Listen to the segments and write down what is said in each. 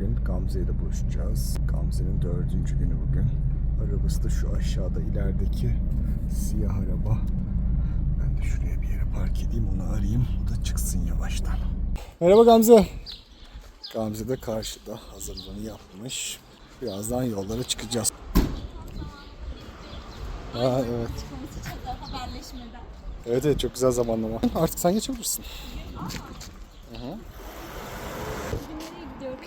bugün. Gamze ile buluşacağız. Gamze'nin dördüncü günü bugün. Arabası da şu aşağıda ilerideki siyah araba. Ben de şuraya bir yere park edeyim onu arayayım. O da çıksın yavaştan. Merhaba Gamze. Gamze de karşıda hazırlığını yapmış. Birazdan yollara çıkacağız. Ha evet. haberleşmeden. Evet evet çok güzel zamanlama. Artık sen geçebilirsin. Nereye gidiyoruz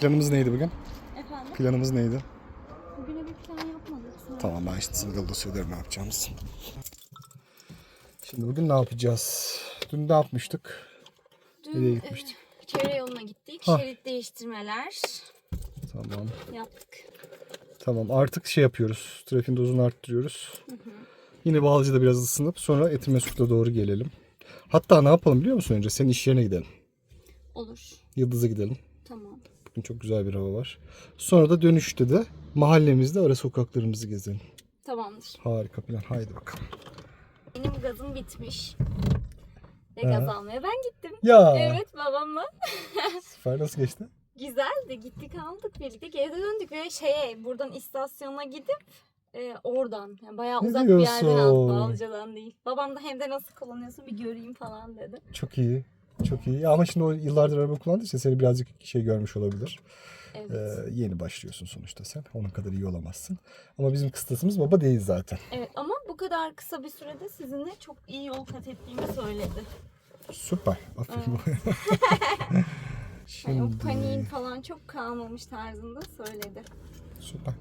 Planımız neydi bugün? efendim? Planımız neydi? Bugüne bir plan yapmadık. Sonra Tamam ben sana yolda söylerim ne yapacağımızı. Şimdi bugün ne yapacağız? Dün ne yapmıştık? Dün Nereye gitmiştik? e, çevre yoluna gittik. Ha. Şerit değiştirmeler Tamam. yaptık. Tamam artık şey yapıyoruz. Trafiğin dozunu arttırıyoruz. Yine Bağlıca'da biraz ısınıp sonra Etimesgut'a doğru gelelim. Hatta ne yapalım biliyor musun önce? Senin iş yerine gidelim. Olur. Yıldız'a gidelim. Bugün çok güzel bir hava var. Sonra da dönüşte de mahallemizde ara sokaklarımızı gezelim. Tamamdır. Harika plan. Haydi bakalım. Benim gazım bitmiş. Ve Ha. gaz almaya ben gittim. Ya. Evet babamla. Süper nasıl geçti? Güzeldi. Gittik aldık birlikte geri döndük ve şeye buradan istasyona gidip e, oradan yani bayağı Ne uzak bir yerden aldık diyorsun? Bağlıca'dan değil. Babam da hem de nasıl kullanıyorsun bir göreyim falan dedi. Çok iyi. Çok iyi. Ama şimdi o yıllardır araba kullandığı için seni birazcık şey görmüş olabilir. Evet. Ee, yeni başlıyorsun sonuçta sen. Onun kadar iyi olamazsın. Ama bizim kıstasımız baba değil zaten. Evet ama bu kadar kısa bir sürede sizinle çok iyi yol kat ettiğimi söyledi. Süper. Aferin. Yani o Şimdi paniğin falan çok kalmamış tarzında söyledi. süper.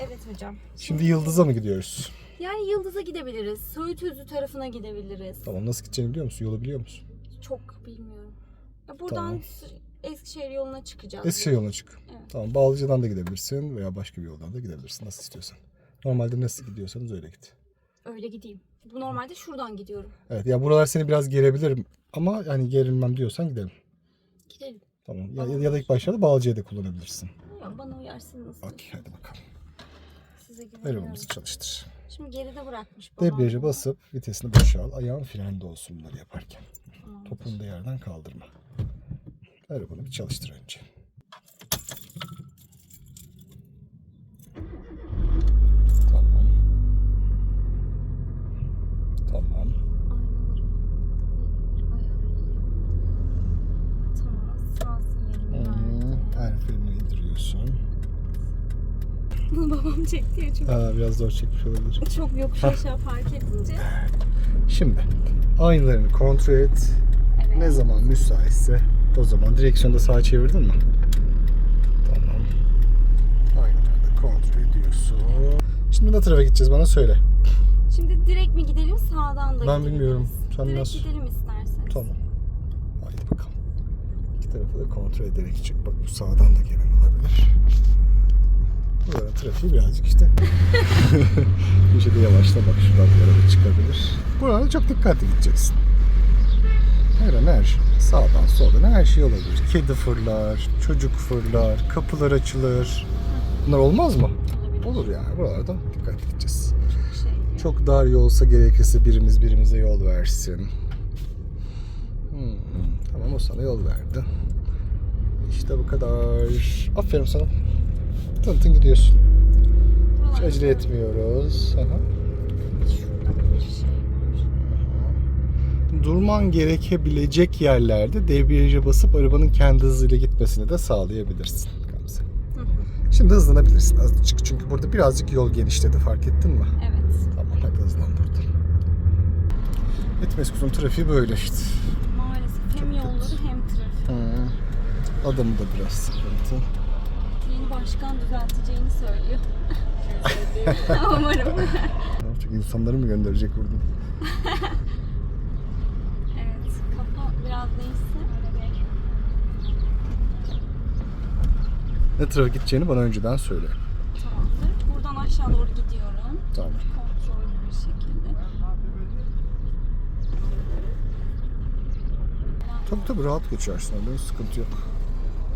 Evet hocam. Şimdi Yıldız'a mı gidiyoruz? Yani Yıldız'a gidebiliriz. Söğüt Özü tarafına gidebiliriz. Tamam nasıl gideceğini biliyor musun? Yolu biliyor musun? Çok bilmiyorum. Ya buradan Tamam. Eskişehir yoluna çıkacağız. Eskişehir yoluna çık. Evet. Tamam Bağlıca'dan da gidebilirsin veya başka bir yoldan da gidebilirsin. Nasıl istiyorsan. Normalde nasıl gidiyorsanız öyle git. Öyle gideyim. Bu normalde şuradan gidiyorum. Evet ya buralar seni biraz gerebilir ama yani gerilmem diyorsan gidelim. Gidelim. Tamam. Ya, ya da ilk başlarda Bağlıca'yı da kullanabilirsin. Ya bana uyarsınız. Okey hadi bakalım. Size güveniyorum. Arabamızı çalıştır. Şimdi geride bırakmış babam. Debriyaja basıp vitesini boşa al. Ayağın frende olsun bunları yaparken. Topunu da yerden kaldırma. Arabanı bir çalıştır önce. Tamam. Tamam. El frenini indiriyorsun. Babam çekti ya çok. Aa, biraz zor çekmiş olabilir. Çok yokuş aşağı fark edince. Şimdi aynalarını kontrol et. Ne zaman müsaitse o zaman direksiyonda sağa çevirdin mi? Tamam. Aynaları da kontrol ediyorsun. Şimdi ne tarafa gideceğiz bana söyle. Şimdi direkt mi gidelim sağdan da Ben bilmiyorum. Sen direkt nasıl? gidelim isterseniz. Tamam. Haydi bakalım. İki tarafı da kontrol ederek çık. Bak bu sağdan da gelen olabilir. Buranın trafiği birazcık işte. Köşede yavaşla bak şuradan bir araba çıkabilir. Burada çok dikkatli gideceksin. Her an her şey. Sağdan soldan her şey olabilir. Kedi fırlar, çocuk fırlar, kapılar açılır. Bunlar olmaz mı? Olur yani. Buralarda dikkatli gideceğiz. Şey, Çok dar yolsa gerekirse birimiz birimize yol versin. Hmm, tamam o sana yol verdi. İşte bu kadar. Aferin sana. Tın tın gidiyorsun. Hiç acele etmiyoruz. Aha. Şuradan bir şey var. Durman gerekebilecek yerlerde debriyaja basıp arabanın kendi hızıyla gitmesini de sağlayabilirsin. Gamze. Şimdi hızlanabilirsin azıcık çünkü burada birazcık yol genişledi fark ettin mi? Evet. Tamam hadi hızlan buradan. Etmeskut'un trafiği böyle işte. Maalesef hem yolları hem trafik. Hı. Adamı da biraz sıkıntı. Yeni başkan düzelteceğini söylüyor. Umarım. Yapacak? İnsanları mı gönderecek buradan? Evet. Kafa biraz değişse. Ne tarafa gideceğini bana önceden söyle. Tamamdır. Buradan aşağı doğru gidiyorum. Tamam. Kontrollü bir şekilde. Tabii tabii rahat geçersin. Orada sıkıntı yok.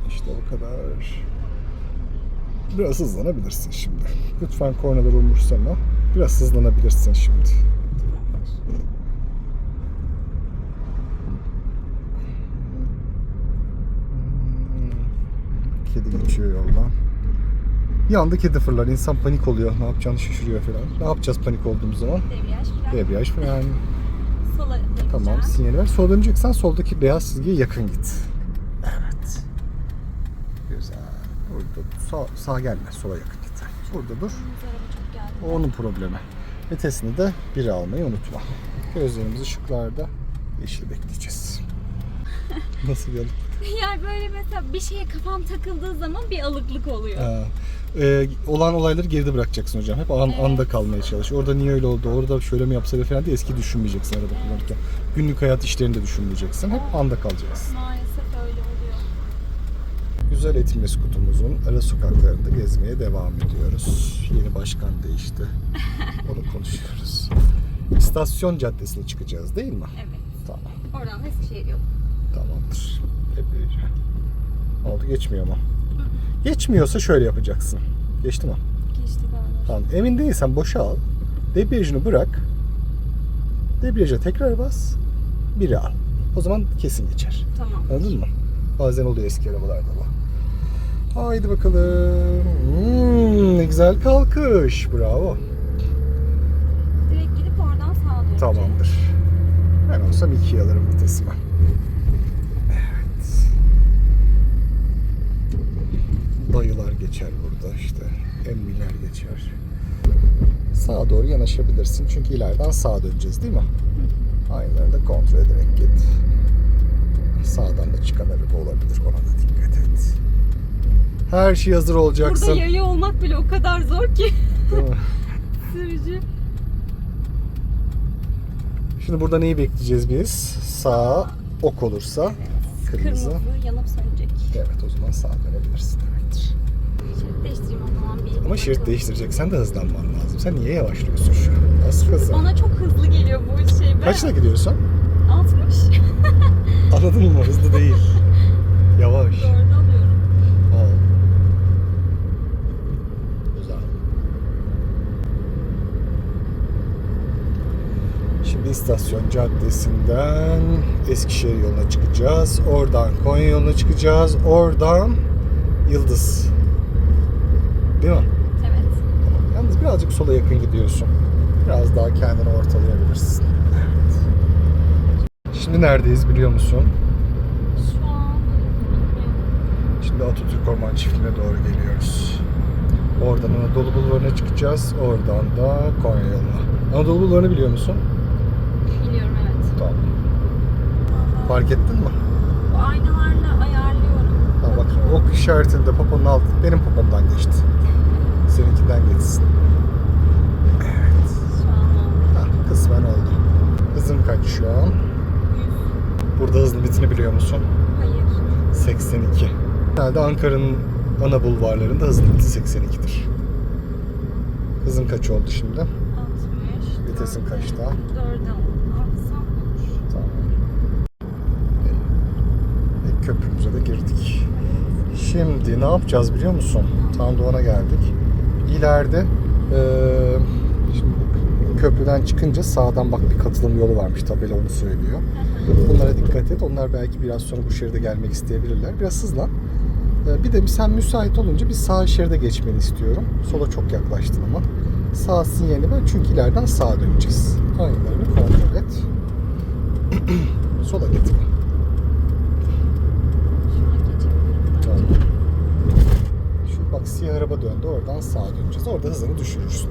İşte o kadar. Biraz hızlanabilirsin şimdi. Lütfen kornaları umursama. Biraz hızlanabilirsin şimdi. Kedi geçiyor yoldan. Bir anda kedi fırlar. İnsan panik oluyor. Ne yapacağını şaşırıyor falan. Ne yapacağız panik olduğumuz zaman? Debriyaj falan. Debriyaj falan. Sola döneceğim. Tamam sinyali ver. Sola döneceksen soldaki beyaz çizgiye yakın git. Evet. Güzel. Burada sağ, sağ gelme. Sola yakın git. Burada dur. Kırmızı araba çok geldi. O onun problemi. Vitesini de 1'e almayı unutma. Gözlerimiz ışıklarda. Yeşil bekleyeceğiz. Nasıl bir alık? Yani böyle mesela bir şeye kafam takıldığı zaman bir alıklık oluyor. Ha, e, olan olayları geride bırakacaksın hocam. Hep an, Evet. anda kalmaya çalış. Orada niye öyle oldu, orada şöyle mi yapsaydı falan diye eski düşünmeyeceksin araba kullanırken. Günlük hayat işlerini de düşünmeyeceksin. Hep anda kalacaksın. Maalesef öyle oluyor. Güzel Etimles kutumuzun ara sokaklarında gezmeye devam ediyoruz. Yeni başkan değişti. Onu konuşuyoruz. İstasyon Caddesi'ne çıkacağız değil mi? Evet. Tamam. Oradan da Eskişehir yolu. Tamamdır. Epeyce. Oldu geçmiyor mu? Geçmiyorsa şöyle yapacaksın. Geçti mi? Geçti galiba. Tamam. Emin değilsen boşa al. Debriyajını bırak. Debriyaja tekrar bas. Biri al. O zaman kesin geçer. Tamam. Anladın mı? Bazen oluyor eski arabalarda bu. Haydi bakalım. Hmm, ne güzel kalkış. Bravo. Direkt gidip oradan sağa döneceğim. Tamamdır. Ben olsam ikiye alırım vitesimi. Evet. Dayılar geçer burada işte. Emmiler geçer. Sağa doğru yanaşabilirsin. Çünkü ileriden sağa döneceğiz değil mi? Aynılarını da kontrol ederek git. Sağdan da çıkan araba olabilir. Ona da dikkat et. Her şey hazır olacaksın. Burada yaya olmak bile o kadar zor ki. Değil mi? Sürücü. Şimdi burada neyi bekleyeceğiz biz? Sağ ok olursa kırmızı. Kırmızı yanıp sönecek. Evet o zaman sağa dönebilirsin. Şerit değiştireyim o zaman bir. Ama şerit değiştireceksen de hızlanman lazım. Sen niye yavaşlıyorsun şu an? Az hızlı. Bana çok hızlı geliyor bu şey. Ben Kaçla gidiyorsun? 60. Anladın mı? Hızlı değil. Yavaş. Doğru alıyorum. Al. Güzel. Şimdi istasyon caddesinden Eskişehir yoluna çıkacağız. Oradan Konya yoluna çıkacağız. Oradan Yıldız. Değil mi? Evet. Yalnız birazcık sola yakın gidiyorsun. Biraz daha kendini ortalayabilirsin. Evet. Şimdi neredeyiz biliyor musun? Şu an. Şimdi Atatürk Orman Çiftliği'ne doğru geliyoruz. Oradan Anadolu Bulvarı'na çıkacağız. Oradan da Konya yoluna. Anadolu Bulvarı'nı biliyor musun? Biliyorum evet. Tamam. Fark ettin mi? Bu aynalarla ayarlıyorum. Ha bak ok işaretinde poponun altı benim popomdan geçti. Seninkinden geçsin. Evet. Şu an oldu. Ha, kısmen oldu. Hızın kaç şu an? 100. Burada hız limitini biliyor musun? Hayır. 82. Herhalde Ankara'nın ana bulvarlarında hız limiti 82'dir. Hızın kaç oldu şimdi? 60. Vitesin kaçta? 4'e alsam olur. Tamam. E, köprümüze de girdik. Şimdi ne yapacağız biliyor musun? Tam Doğan'a geldik. İleride eee, şimdi köprüden çıkınca sağdan bak bir katılım yolu varmış tabela onu söylüyor. Bunlara dikkat et. Onlar belki biraz sonra bu şeride gelmek isteyebilirler. Biraz hızlan. Ee, Bir de sen müsait olunca bir sağ şeride geçmeni istiyorum. Sola çok yaklaştın ama. Sağ sinyalini ver çünkü ileriden sağa döneceğiz. Aynılarını kontrol et. Sola git. Siyah araba döndü oradan sağa döneceğiz. Orada hızını düşürürsün.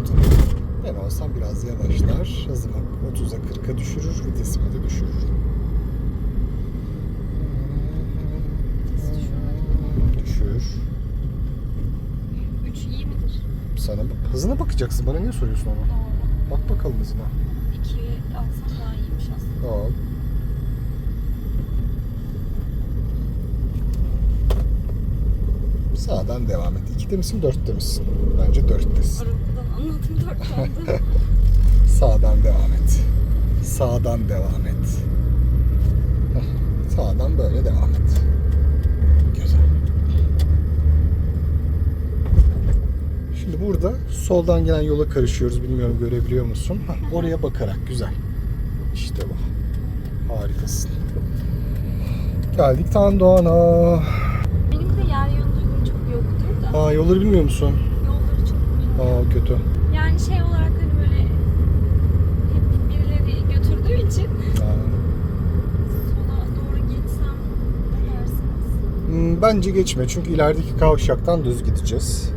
Ben olsam biraz yavaşlar. Hızımı 30'a 40'a düşürür. Vitesimi de düşürürüm. Düşür. 3 iyi midir? Sana hızına bakacaksın. Bana niye soruyorsun onu? Doğru. Bak bakalım hızına. 2 alsam daha iyiymiş aslında. Al. Sağdan devam et. İkide misin, dörtte misin? Bence dörttesin. Arabadan anladım 4 oldu. Sağdan devam et. Sağdan devam et. Heh, Sağdan böyle devam et. Güzel. Şimdi burada soldan gelen yola karışıyoruz. Bilmiyorum görebiliyor musun? Heh, oraya bakarak güzel. İşte bu. Harikasın. Geldik Tandoğan'a. Benim de yer yön duygum çok burada. Aa yolları bilmiyor musun? Yolları çok bilmiyorum. Aa kötü. Yani şey olarak hani böyle hep birileri götürdüğü için Aa. sola doğru geçsem ne dersiniz? Hmm, Bence geçme çünkü ilerideki kavşaktan düz gideceğiz.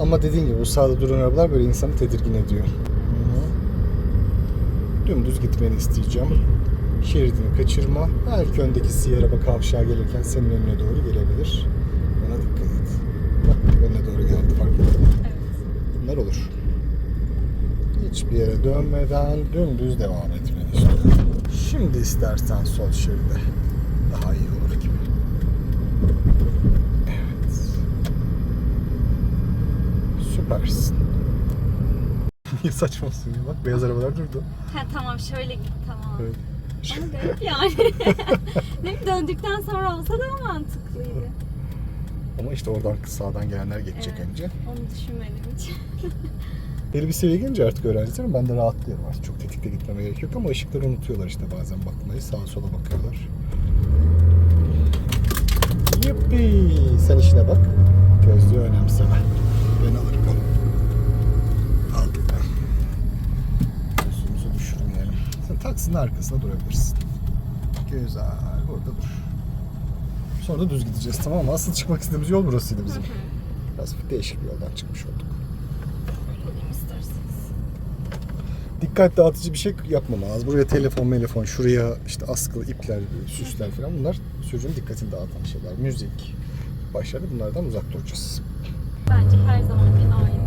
Ama dediğin gibi o sağda duran arabalar böyle insanı tedirgin ediyor. Dümdüz gitmeni isteyeceğim. Şeridini kaçırma. Belki öndeki siyah araba kavşağa gelirken senin önüne doğru gelebilir. Buna dikkat et. Bak önüne doğru geldi fark ettin. Evet. Bunlar olur. Hiçbir yere dönmeden dümdüz devam etmeni istiyorum. Şimdi istersen sol şeride. Daha iyi olur gibi. Evet. Süpersin. Niye saçmasın ya? Bak beyaz arabalar durdu. Ha tamam şöyle git tamam. Evet. Ama garip yani. ne döndükten sonra olsa daha mantıklıydı. Ama işte oradan sağdan gelenler geçecek Evet. önce. Onu düşünmedim hiç. Belli bir seviyeye gelince artık öğrencilerim ben de rahatlıyorum artık. Çok tetikte gitmeme gerek yok ama ışıkları unutuyorlar işte bazen bakmayı. Sağa sola bakıyorlar. Yuppi! Sen işine bak. Gözlüğü önemseme. Ben alırım onu. Aldım ben. Gözlüğümüzü düşürmeyelim. Sen taksinin arkasında durabilirsin. Güzel. Orada dur. Sonra da düz gideceğiz tamam mı? Asıl çıkmak istediğimiz yol burasıydı bizim. Biraz değişik bir yoldan çıkmış olduk. Dikkat dağıtıcı bir şey yapmam lazım. Buraya telefon, telefon, şuraya işte askılı ipler, süsler falan bunlar sürücünün dikkatini dağıtan şeyler. Müzik, başlarda bunlardan uzak duracağız. Bence her zamanki aynı.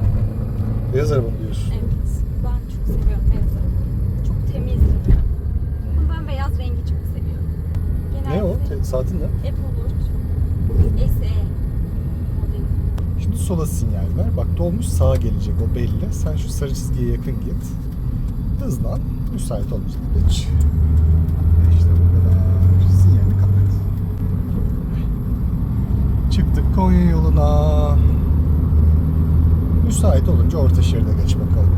Beyaz araba mı diyorsun? Evet. Ben çok seviyorum beyaz araba. Çok temiz duruyor. Ama ben beyaz rengi çok seviyorum. Genelde Ne o? Saatin ne? Apple Watch SE sola sinyal ver. Bak dolmuş sağa gelecek o belli. Sen şu sarı çizgiye yakın git. Hızlan. Müsait olunca geç. İşte bu kadar. Sinyalini kapat. Çıktık Konya yoluna. Müsait olunca orta şeride geç bakalım.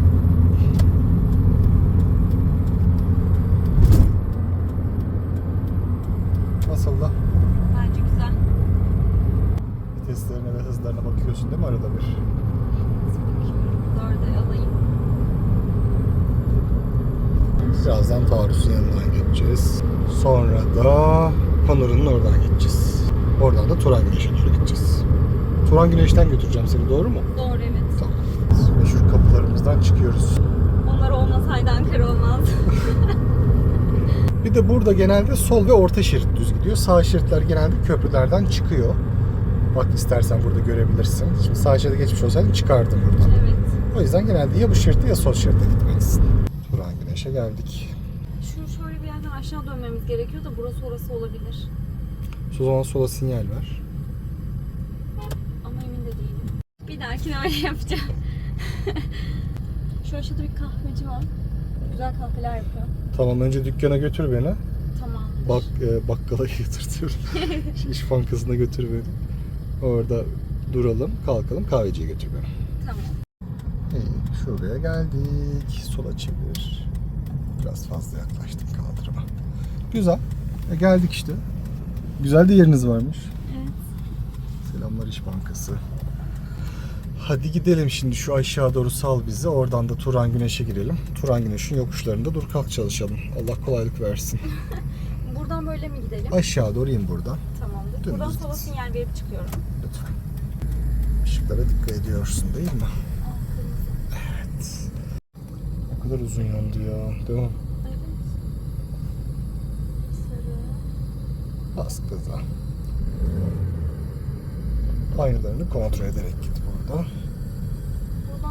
Nasıl da? Bence güzel. Viteslerine ve hızlarına bakıyorsun değil mi arada bir? Birazdan Taarruz'un yanından geçeceğiz. Sonra da Panur'un oradan geçeceğiz. Oradan da Turan Güneş'e doğru gideceğiz. Turan Güneş'ten götüreceğim seni doğru mu? Doğru evet. Tamam. Meşhur kapılarımızdan çıkıyoruz. Onlar olmasaydı Ankara olmaz. Bir de burada genelde sol ve orta şerit düz gidiyor. Sağ şeritler genelde köprülerden çıkıyor. Bak istersen burada görebilirsin. Şimdi sağ şeride geçmiş olsaydın çıkardın buradan. evet. O yüzden genelde ya bu şeritte ya sol şeritte gitmelisin. Güneş'e geldik. Şu şöyle bir yerden aşağı dönmemiz gerekiyor da burası orası olabilir. O zaman sola sinyal ver. Ama emin de değilim. Bir dahakine öyle yapacağım. Şu aşağıda bir kahveci var. Güzel kahveler yapıyor. Tamam önce dükkana götür beni. Tamam. Bak e, bakkala götür diyorum. İş bankasına götür beni. Orada duralım, kalkalım, kahveciye götür beni. Tamam. İyi, şuraya geldik. Sola çevir. Biraz fazla yaklaştım kaldırıma. Güzel. E, geldik işte. Güzel de yeriniz varmış. Evet. Selamlar İş Bankası. Hadi gidelim şimdi şu aşağı doğru sal bizi. Oradan da Turan Güneş'e girelim. Turan Güneş'in yokuşlarında dur kalk çalışalım. Allah kolaylık versin. Buradan böyle mi gidelim? Aşağı doğru in buradan. Tamamdır. Dümdüz Buradan sola sinyal verip çıkıyorum. Lütfen. Işıklara dikkat ediyorsun değil mi? Aa, kırmızı. Evet. Ne kadar uzun yandı ya. Değil mi? Bas gaza. Aynalarını kontrol ederek git burada.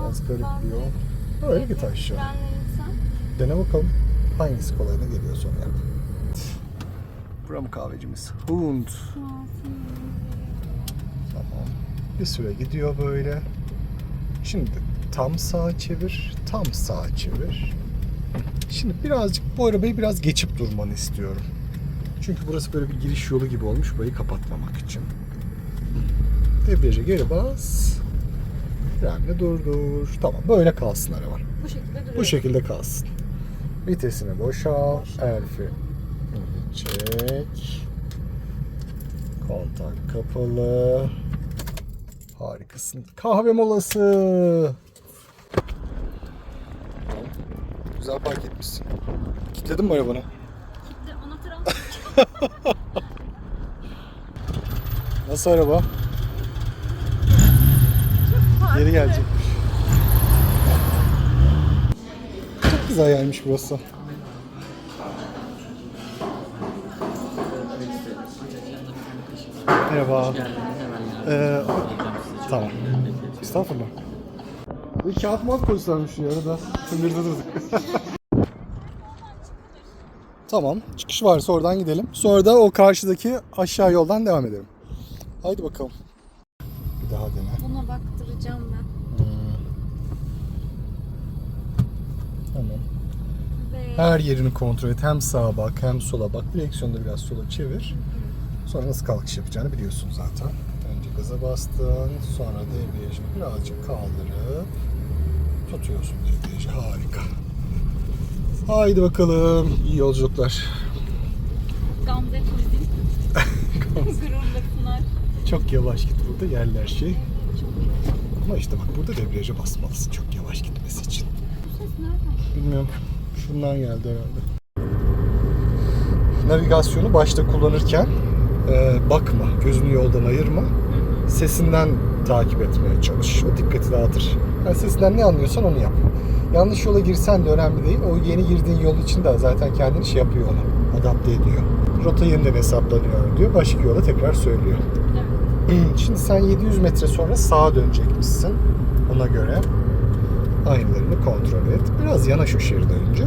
Biraz garip bir yol. Öyle git aşağı. Dene bakalım. Hangisi kolayına geliyor sonra yap. Bura mı kahvecimiz? Hund. Tamam. Bir süre gidiyor böyle. Şimdi tam sağa çevir, tam sağa çevir. Şimdi birazcık bu arabayı biraz geçip durmanı istiyorum. Çünkü burası böyle bir giriş yolu gibi olmuş burayı kapatmamak için. Debriyaja geri bas. Frenle durdur. Tamam böyle kalsın araba. Bu şekilde duruyor. Bu şekilde kalsın. Vitesini boşal. Elfi çek. Kontak kapalı. Harikasın. Kahve molası. Güzel park etmişsin. Kilitledin mi arabanı? Gitti anahtarı al. Nasıl araba? Geri gelecekmiş. Çok güzel yermiş burası. Merhaba. Ee, tamam. Estağfurullah. Bir kağıt mağat koysalarmış ya arada. Tümürde durduk. tamam. Çıkış varsa oradan gidelim. Sonra da o karşıdaki aşağı yoldan devam edelim. Haydi bakalım. Bir daha dene. Buna baktıracağım ben. Tamam. Ve Her yerini kontrol et. Hem sağa bak hem sola bak. Direksiyonu da biraz sola çevir. Sonra nasıl kalkış yapacağını biliyorsun zaten. Önce gaza bastın. Sonra debriyajını birazcık kaldırıp tutuyorsun debriyajı. Harika. Haydi bakalım. İyi yolculuklar. Gamze Turizm. Gururla Pınar. Çok yavaş git burada yerler şey. Ama işte bak burada debriyaja basmalısın çok yavaş gitmesi için. Bu ses nereden? Bilmiyorum. Şundan geldi herhalde. Navigasyonu başta kullanırken e, bakma, gözünü yoldan ayırma. Sesinden takip etmeye çalış. O dikkati dağıtır. Sesinden ne anlıyorsan onu yap. Yanlış yola girsen de önemli değil. O yeni girdiğin yol için de zaten kendini şey yapıyor ona. Adapte ediyor. Rota yeniden hesaplanıyor diyor. Başka yola tekrar söylüyor. Evet. Şimdi sen 700 metre sonra sağa dönecekmişsin. Ona göre aynalarını kontrol et. Biraz yanaş o şeride önce.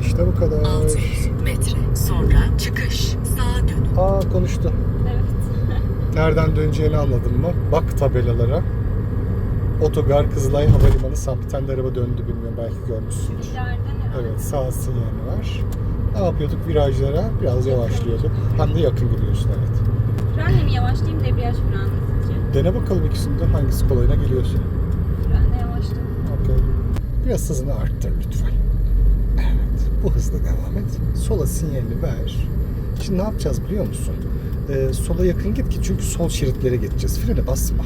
İşte bu kadar. 600 metre sonra çıkış. Sağa dönün. Aa konuştu. Evet. Nereden döneceğini anladın mı? Bak tabelalara. Otogar Kızılay Havalimanı San bir tane de araba döndü bilmiyorum belki herhalde. Evet sağ sinyali var. Ne yapıyorduk virajlara? Biraz yavaşlıyorduk. Hem de yakın gidiyorsun evet. Frenle mi yavaşlayayım debriyaj frenle sizce? Dene bakalım ikisinde hangisi kolayına geliyorsun. Frenle yavaşlayayım. Okey. Biraz hızını arttır lütfen. Evet. Bu hızla devam et. Sola sinyalini ver. Şimdi ne yapacağız biliyor musun? Ee, sola yakın git ki çünkü sol şeritlere geçeceğiz. Frene basma.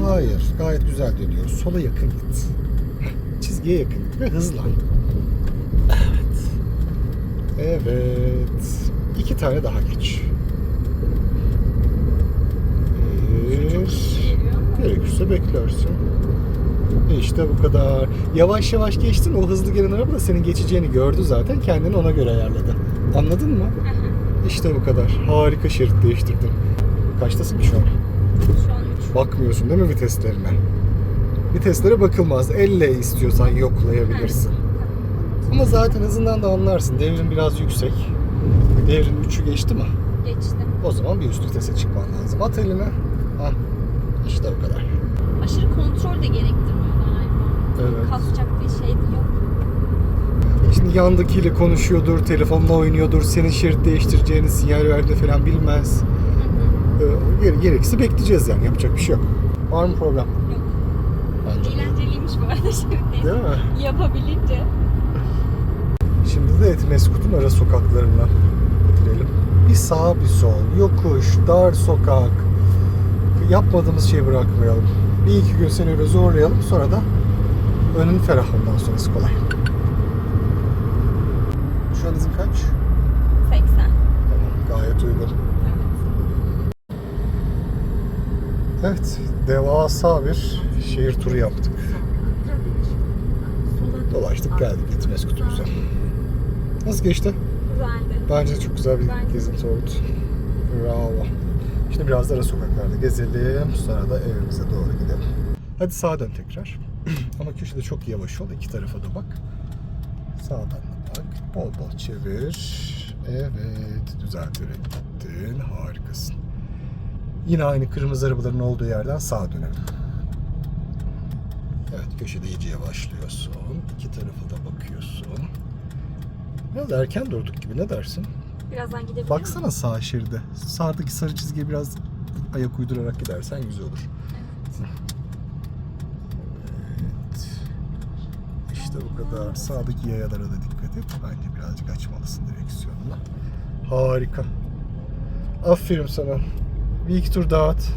Hayır. Gayet güzel dönüyor. Sola yakın git. Çizgiye yakın git ve hızlan. Evet. Evet. İki tane daha geç. Bir. Gerekirse beklersin. E İşte bu kadar. Yavaş yavaş geçtin. O hızlı gelen araba da senin geçeceğini gördü zaten. Kendini ona göre ayarladı. Anladın mı? Hı hı. İşte bu kadar. Harika şerit değiştirdin. Kaçtasın ki şu an? Şu an 3. Bakmıyorsun değil mi viteslerine? Viteslere bakılmaz. Elle istiyorsan yoklayabilirsin. Ama zaten hızından da anlarsın. Devrin biraz yüksek. Devrin 3'ü geçti mi? Geçtim. O zaman bir üst vitese çıkman lazım. At eline. Al. İşte o kadar. Aşırı kontrol de gerektirmiyor galiba. Evet. Kasacak bir şey de yok. Şimdi yandakiyle konuşuyordur, telefonla oynuyordur, senin şerit değiştireceğini sinyal verdi falan bilmez. Hı. Ee, gere- gerekirse bekleyeceğiz yani yapacak bir şey yok. Var mı problem? Yok. Bence. Eğlenceliymiş bu arada şimdi. Değil mi? Yapabilince. Şimdi de Etimeskut'un ara sokaklarına girelim. Bir sağ bir sol, yokuş, dar sokak. Yapmadığımız şeyi bırakmayalım. Bir iki gün seni öyle zorlayalım sonra da önün ferah ondan sonrası kolay. Şu an hızın kaç? 80. Tamam, gayet uygun. Evet. Evet, devasa bir şehir turu yaptık. Dolaştık geldik Etimeskut'umuza. Nasıl geçti? Güzeldi. Bence çok güzel bir Bence gezinti oldu. Bravo. Şimdi biraz da ara sokaklarda gezelim. Sonra da evimize doğru gidelim. Hadi sağa dön tekrar. Ama köşede çok yavaş ol. iki tarafa da bak. Sağdan da bak. Bol bol çevir. Evet. Düzelterek gittin. Harikasın. Yine aynı kırmızı arabaların olduğu yerden sağa dönelim. Evet köşede iyice yavaşlıyorsun. İki tarafa da bakıyorsun. Biraz erken durduk gibi ne dersin? Birazdan gidebilir Baksana sağ şeride. Sağdaki sarı çizgiye biraz ayak uydurarak gidersen güzel olur. Evet. İşte bu kadar. Sağdaki yayalara da dikkat et. Bence birazcık açmalısın direksiyonunu. Harika. Aferin sana. Bir iki tur daha at.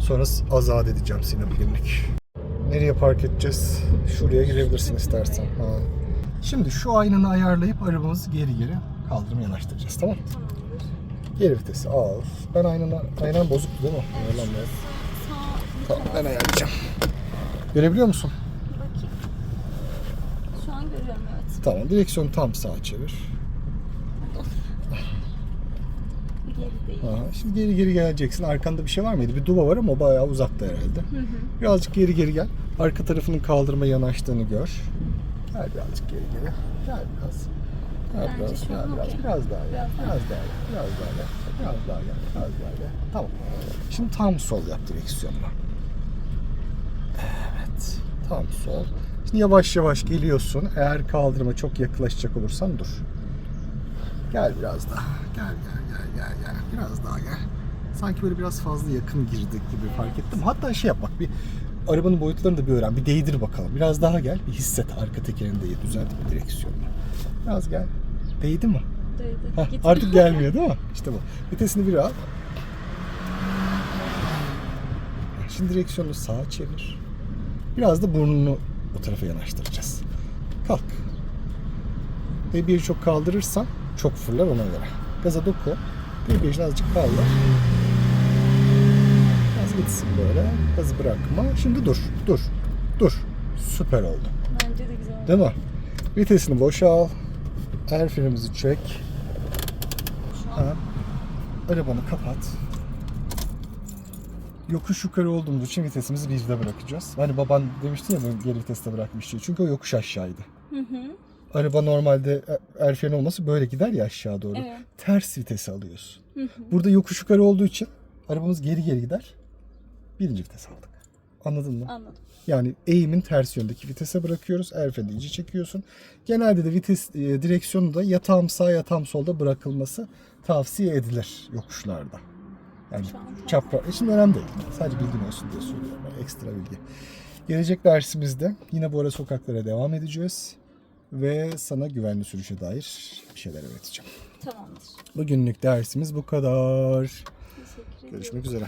Sonra azat edeceğim seni bugünlük. Nereye park edeceğiz? Şuraya girebilirsin istersen. Ha. Şimdi şu aynanı ayarlayıp arabamızı geri geri kaldırıma yanaştıracağız tamam mı? Geri vitesi al. Ben aynana, aynan bozuktu değil mi? Ayarlanmıyor. Tamam ben ayarlayacağım. Görebiliyor musun? bakayım. Şu an görüyorum evet. Tamam direksiyonu tam sağa çevir. Geri değil. Aha, şimdi geri geri geleceksin. Arkanda bir şey var mıydı? Bir duba var ama bayağı uzakta herhalde. Birazcık geri geri gel. Arka tarafının kaldırma yanaştığını gör. Gel birazcık geri geri. Gel biraz. Gel Bence biraz, şu gel biraz, okey. biraz daha gel, Biraz biraz daha gel, biraz daha gel, biraz daha gel, biraz daha gel. Tamam. Şimdi tam sol yap direksiyonla. Evet, tam sol. Şimdi yavaş yavaş geliyorsun. Eğer kaldırıma çok yaklaşacak olursan dur. Gel biraz daha. Gel gel gel gel gel. Biraz daha gel. Sanki böyle biraz fazla yakın girdik gibi fark ettim. Hatta şey yap bak bir arabanın boyutlarını da bir öğren. Bir değdir bakalım. Biraz daha gel. Bir hisset arka tekerini de düzelt bir direksiyonu. Biraz gel. Değdi mi? Değdi. Heh, artık gelmiyor değil mi? İşte bu. Vitesini bir al. Şimdi direksiyonu sağa çevir. Biraz da burnunu o tarafa yanaştıracağız. Kalk. Ve bir çok kaldırırsan çok fırlar ona göre. Gaza doku. Bir bir azıcık kaldır. Az gitsin böyle. Gazı bırakma. Şimdi dur. Dur. Dur. Süper oldu. Bence de güzel. Değil mi? Vitesini boşal. El frenimizi çek. Ha. Arabanı kapat. Yokuş yukarı olduğumuz için vitesimizi birde bırakacağız. Hani baban demişti ya geri viteste bırakmış diye. Çünkü o yokuş aşağıydı. Hı hı. Araba normalde e- el freni olması böyle gider ya aşağı doğru. Evet. Ters vitesi alıyorsun. Hı hı. Burada yokuş yukarı olduğu için arabamız geri geri gider. Birinci vites aldık. Anladın mı? Anladım. Yani eğimin ters yöndeki vitese bırakıyoruz. El freni iyice çekiyorsun. Genelde de vites e, direksiyonu da yatağım sağ yatağım solda bırakılması tavsiye edilir yokuşlarda. Yani çapra için önemli değil. Sadece bilgin olsun diye söylüyorum. Yani ekstra bilgi. Gelecek dersimizde yine bu ara sokaklara devam edeceğiz. Ve sana güvenli sürüşe dair bir şeyler öğreteceğim. Tamamdır. Bugünlük dersimiz bu kadar. Teşekkür ederim. Görüşmek üzere.